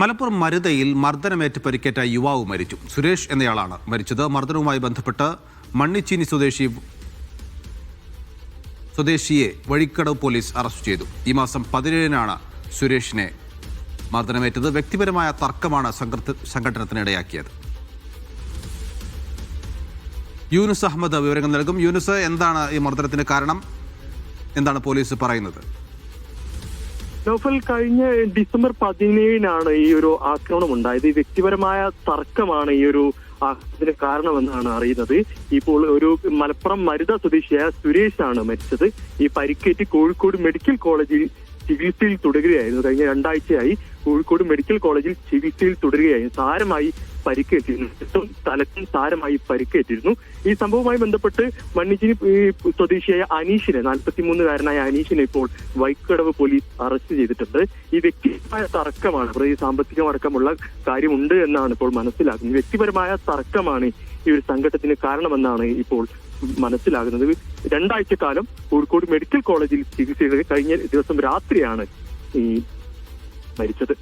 മലപ്പുറം മരുതയിൽ മർദ്ദനമേറ്റ് പരിക്കേറ്റ യുവാവ് മരിച്ചു. സുരേഷ് എന്നയാളാണ് മരിച്ചത്. മർദ്ദനവുമായി ബന്ധപ്പെട്ട് മണ്ണിച്ചീനി സ്വദേശി സ്വദേശിയെ വഴിക്കടവ് പോലീസ് അറസ്റ്റ് ചെയ്തു. ഈ മാസം പതിനേഴിനാണ് സുരേഷിനെ മർദ്ദനമേറ്റത്. വ്യക്തിപരമായ തർക്കമാണ് സംഘടനത്തിനിടയാക്കിയത്. യൂനുസ് അഹമ്മദ് വിവരങ്ങൾ നൽകും. യൂനുസ് എന്താണ് ഈ മർദ്ദനത്തിന് കാരണം? എന്താണ് പോലീസ് പറയുന്നത്? നൗഫൽ കഴിഞ്ഞ ഡിസംബർ പതിനേഴിനാണ് ഈ ഒരു ആക്രമണം ഉണ്ടായത്. വ്യക്തിപരമായ തർക്കമാണ് ഈ ഒരു ആക്രമണത്തിന് കാരണമെന്നാണ് അറിയുന്നത്. ഇപ്പോൾ ഒരു മലപ്പുറം മരുത സ്വദേശിയായ സുരേഷ് ആണ് മരിച്ചത്. ഈ പരിക്കേറ്റ് കോഴിക്കോട് മെഡിക്കൽ കോളേജിൽ ചികിത്സയിൽ തുടരുകയായിരുന്നു. കഴിഞ്ഞ രണ്ടാഴ്ചയായി കോഴിക്കോട് മെഡിക്കൽ കോളേജിൽ ചികിത്സയിൽ തുടരുകയായിരുന്നു സാരമായി പരിക്കേറ്റിരുന്നു. തലക്കും സാരമായി പരിക്കേറ്റിരുന്നു. ഈ സംഭവവുമായി ബന്ധപ്പെട്ട് മണ്ണിച്ചിനി സ്വദേശിയായ അനീഷിനെ നാൽപ്പത്തിമൂന്നുകാരനായ അനീഷിനെ ഇപ്പോൾ വൈക്കടവ് പോലീസ് അറസ്റ്റ് ചെയ്തിട്ടുണ്ട്. ഈ വ്യക്തിപരമായ തർക്കമാണ്. പ്രതി സാമ്പത്തികം അടക്കമുള്ള കാര്യമുണ്ട് എന്നാണ് ഇപ്പോൾ മനസ്സിലാക്കുന്നത്. വ്യക്തിപരമായ തർക്കമാണ് ഈ ഒരു സംഘട്ടത്തിന് കാരണമെന്നാണ് ഇപ്പോൾ മനസ്സിലാകുന്നത്. രണ്ടാഴ്ച കാലം കോഴിക്കോട് മെഡിക്കൽ കോളേജിൽ ചികിത്സയിൽ കഴിഞ്ഞ ദിവസം രാത്രിയാണ് ഈ മരിച്ചത്.